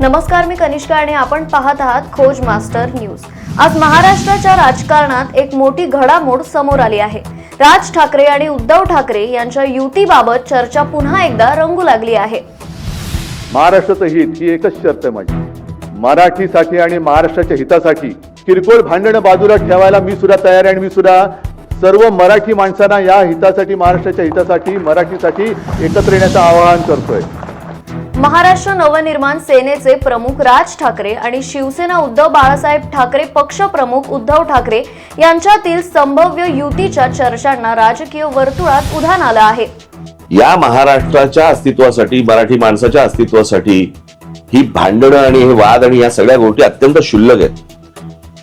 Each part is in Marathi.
नमस्कार मी कनिष्का आणि आपण पाहत आहात खोज मास्टर न्यूज. आज महाराष्ट्राच्या राजकारणात एक मोठी घडामोड समोर आली आहे. राज ठाकरे आणि उद्धव ठाकरे यांच्या युतीबाबत चर्चा पुन्हा एकदा रंगू लागली आहे. महाराष्ट्राचं हित ही एकच शर्त आहे माझी. मराठीसाठी आणि महाराष्ट्राच्या हितासाठी किरकोळ भांडणं बाजूला ठेवायला मी सुद्धा तयार आहे आणि मी सुद्धा सर्व मराठी माणसांना या हितासाठी महाराष्ट्राच्या हितासाठी मराठीसाठी एकत्र येण्याचं आवाहन करतोय. महाराष्ट्र नवनिर्माण सेनेचे प्रमुख राज ठाकरे आणि शिवसेना उद्धव बाळासाहेब ठाकरे पक्षप्रमुख उद्धव ठाकरे यांच्यातील संभाव्य युतीच्या चर्चांना राजकीय वर्तुळात उधाण आलं आहे. या महाराष्ट्राच्या अस्तित्वासाठी मराठी माणसाच्या अस्तित्वासाठी ही भांडणं आणि हे वाद आणि या सगळ्या गोष्टी अत्यंत शुल्लक आहेत.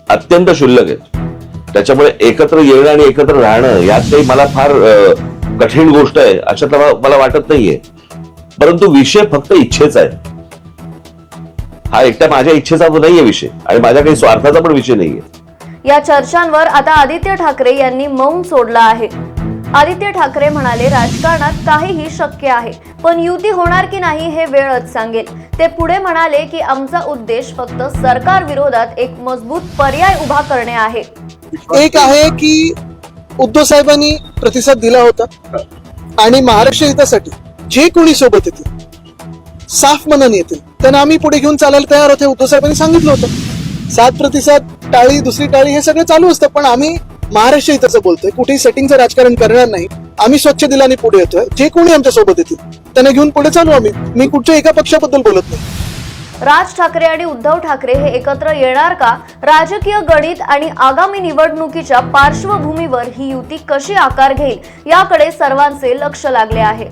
अत्यंत शुल्लक आहेत. त्याच्यामुळे एकत्र येणं आणि एकत्र राहणं यात काही मला फार कठीण गोष्ट आहे अशातला मला वाटत नाहीये. परंतु विषय फक्त इच्छेचा आहे. हा एकट्या माझ्या इच्छेचा नाहीये विषय आणि माझ्या काही स्वार्थाचा पण विषय नाहीये. या चर्चांवर आता आदित्य ठाकरे यांनी मौन सोडलं आहे. आदित्य ठाकरे म्हणाले राजकारणात काहीही शक्य आहे पण युती होणार की नाही हे वेळच सांगेल. ते पुढे म्हणाले की आमचा उद्देश फक्त सरकार विरोधात एक मजबूत पर्याय उभा करणे आहे. एक आहे की उद्धव साहेबांनी प्रतिसाद दिला होता आणि महाराष्ट्र हितासाठी जे कोणी सोबत येतील साफ मनाने येतील. त्यांना आम्ही पुढे घेऊन चालायला तयार होते उद्धव साहेबांनी सांगितलं होतं. सात प्रतिसाद टाळी दुसरी टाळी हे सगळं चालू असतं पण आम्ही महाराष्ट्र हिताचं बोलतोय. कुठेही सेटिंगचं राजकारण करणार नाही. आम्ही स्वच्छ दिलाने पुढे येतोय. जे कोणी आमच्यासोबत येतील त्यांना घेऊन पुढे चालू आम्ही. मी कुठच्या एका पक्षाबद्दल बोलत नाही. राज ठाकरे आणि उद्धव ठाकरे हे एकत्र येणार का? राजकीय गणित आणि आगामी निवडणुकीच्या पार्श्वभूमीवर ही युती कशी आकार घेईल? याकडे सर्वांचे लक्ष लागले आहे.